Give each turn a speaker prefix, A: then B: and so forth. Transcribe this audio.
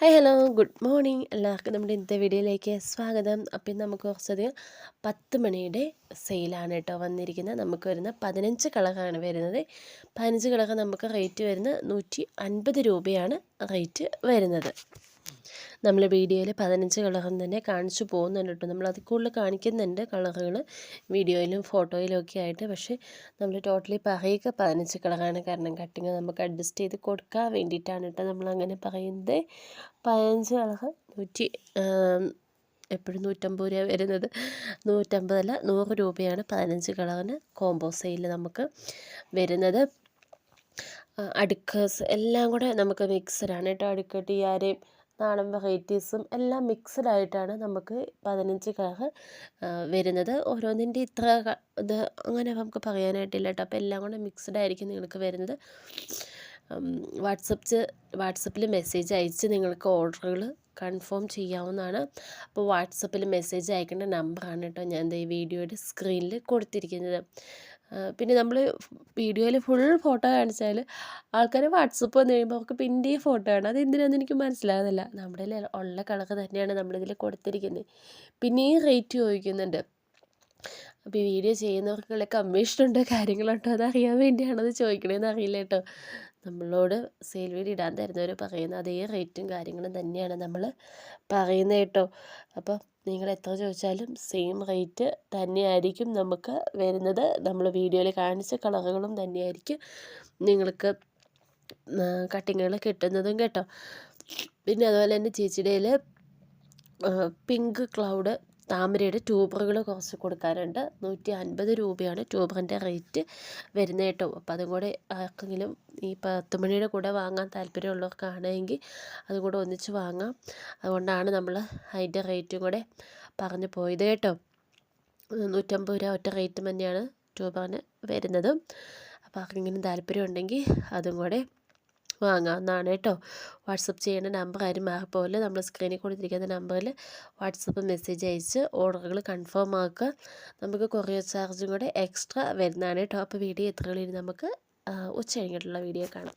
A: Hi hello good morning എല്ലാവർക്കും നമ്മുടെ ഇന്നത്തെ വീഡിയോയിലേക്ക് സ്വാഗതം. അപ്പം നമുക്ക് കുറച്ചധികം പത്ത് മണിയുടെ സെയിലാണ് കേട്ടോ വന്നിരിക്കുന്നത്. നമുക്ക് വരുന്ന പതിനഞ്ച് കളകാണ് വരുന്നത്. പതിനഞ്ച് കളക നമുക്ക് റേറ്റ് വരുന്നത് നൂറ്റി അൻപത് രൂപയാണ് റേറ്റ് വരുന്നത്. നമ്മൾ വീഡിയോയിൽ പതിനഞ്ച് കളറും തന്നെ കാണിച്ചു പോകുന്നുണ്ട് കേട്ടോ. നമ്മൾ അതിൽ കൂടുതൽ കാണിക്കുന്നുണ്ട് കളറുകൾ വീഡിയോയിലും ഫോട്ടോയിലും ഒക്കെ ആയിട്ട്. പക്ഷേ നമ്മൾ ടോട്ടലി പറയുക പതിനഞ്ച് കളറാണ് കാരണം കട്ടിങ് നമുക്ക് അഡ്ജസ്റ്റ് ചെയ്ത് കൊടുക്കാൻ വേണ്ടിയിട്ടാണ് കേട്ടോ നമ്മൾ അങ്ങനെ പറയുന്നത്. പതിനഞ്ച് കളർ നൂറ്റി എപ്പോഴും നൂറ്റമ്പത് രൂപ വരുന്നത്. നൂറ്റമ്പതല്ല നൂറ് രൂപയാണ് പതിനഞ്ച് കളറിന് കോംബോ സെയിൽ നമുക്ക് വരുന്നത്. അടുക്കേഴ്സ് എല്ലാം കൂടെ നമുക്ക് മിക്സഡാണ് കേട്ടോ. അടുക്കട്ടി ടിയാരയും നാടൻ വെറൈറ്റീസും എല്ലാം മിക്സഡ് ആയിട്ടാണ് നമുക്ക് പതിനഞ്ച് കളർ വരുന്നത്. ഓരോന്നിന്റെ ഇത്ര ഇത് അങ്ങനെ നമുക്ക് പറയാനായിട്ടില്ല കേട്ടോ. അപ്പോൾ എല്ലാം കൂടെ മിക്സഡ് ആയിരിക്കും നിങ്ങൾക്ക് വരുന്നത്. വാട്സപ്പ് വാട്സപ്പിൽ മെസ്സേജ് അയച്ച് നിങ്ങൾക്ക് ഓർഡറുകൾ കൺഫേം ചെയ്യാവുന്നതാണ്. അപ്പോൾ വാട്സപ്പിൽ മെസ്സേജ് അയക്കേണ്ട നമ്പറാണ് കേട്ടോ ഞാൻ ഈ വീഡിയോയുടെ സ്ക്രീനിൽ കൊടുത്തിരിക്കുന്നത്. പിന്നെ നമ്മൾ വീഡിയോയിൽ ഫുൾ ഫോട്ടോ കാണിച്ചാൽ ആൾക്കാർ വാട്സപ്പ് വന്നു കഴിയുമ്പോൾ അവർക്ക് പിന്റെ ഫോട്ടോ ആണ് അത് എന്തിനാണെന്ന് എനിക്ക് മനസ്സിലാകുന്നില്ല നമ്മുടെ ഉള്ള കണക്ക് തന്നെയാണ് നമ്മളിതിൽ കൊടുത്തിരിക്കുന്നത് പിന്നെയും റേറ്റ് ചോദിക്കുന്നുണ്ട്. അപ്പോൾ ഈ വീഡിയോ ചെയ്യുന്നവർക്കുള്ള കമ്മീഷനുണ്ടോ കാര്യങ്ങളുണ്ടോ അതറിയാൻ വേണ്ടിയാണത് ചോദിക്കണേന്ന് അറിയില്ല കേട്ടോ. നമ്മളോട് സെയിൽ വീഡിയോ ഇടാൻ തരുന്നവർ പറയുന്ന അതേ റേറ്റും കാര്യങ്ങളും തന്നെയാണ് നമ്മൾ പറയുന്നത് കേട്ടോ. അപ്പോൾ നിങ്ങൾ എത്ര ചോദിച്ചാലും സെയിം റേറ്റ് തന്നെയായിരിക്കും നമുക്ക് വരുന്നത്. നമ്മൾ വീഡിയോയിൽ കാണിച്ച കളറുകളും തന്നെയായിരിക്കും നിങ്ങൾക്ക് കട്ടിങ്ങുകൾ കിട്ടുന്നതും കേട്ടോ. പിന്നെ അതുപോലെ തന്നെ ചേച്ചിയുടെ പിങ്ക് ക്ലൗഡ് താമരയുടെ ട്യൂബറുകൾ കുറച്ച് കൊടുക്കാനുണ്ട്. നൂറ്റി അൻപത് രൂപയാണ് ട്യൂബറിന്റെ റേറ്റ് വരുന്നത് കേട്ടോ. അപ്പോൾ അതും കൂടെ ആർക്കെങ്കിലും ഈ പത്ത് മണിയുടെ കൂടെ വാങ്ങാൻ താല്പര്യമുള്ളവർക്കാണെങ്കിൽ അതും കൂടെ ഒന്നിച്ച് വാങ്ങാം. അതുകൊണ്ടാണ് നമ്മൾ അതിന്റെ റേറ്റും കൂടെ പറഞ്ഞു പോയത് കേട്ടോ. നൂറ്റമ്പത് രൂപ ഒറ്റ റേറ്റ് തന്നെയാണ് ട്യൂബറിന് വരുന്നത്. അപ്പോൾ ആർക്കെങ്കിലും താല്പര്യം ഉണ്ടെങ്കിൽ അതും കൂടെ വാങ്ങാവുന്നതാണ് കേട്ടോ. വാട്സപ്പ് ചെയ്യേണ്ട നമ്പർ ആരും മാറിപ്പോലെ നമ്മൾ സ്ക്രീനിൽ കൊടുത്തിരിക്കുന്ന നമ്പറിൽ വാട്സപ്പ് മെസ്സേജ് അയച്ച് ഓർഡറുകൾ കൺഫേം ആക്കുക. നമുക്ക് കൊറിയർ ചാർജും കൂടെ എക്സ്ട്രാ വരുന്നതാണ് കേട്ടോ. അപ്പോൾ വീഡിയോ എത്രകളിൽ നമുക്ക് ഉച്ച കഴിഞ്ഞിട്ടുള്ള വീഡിയോ കാണാം.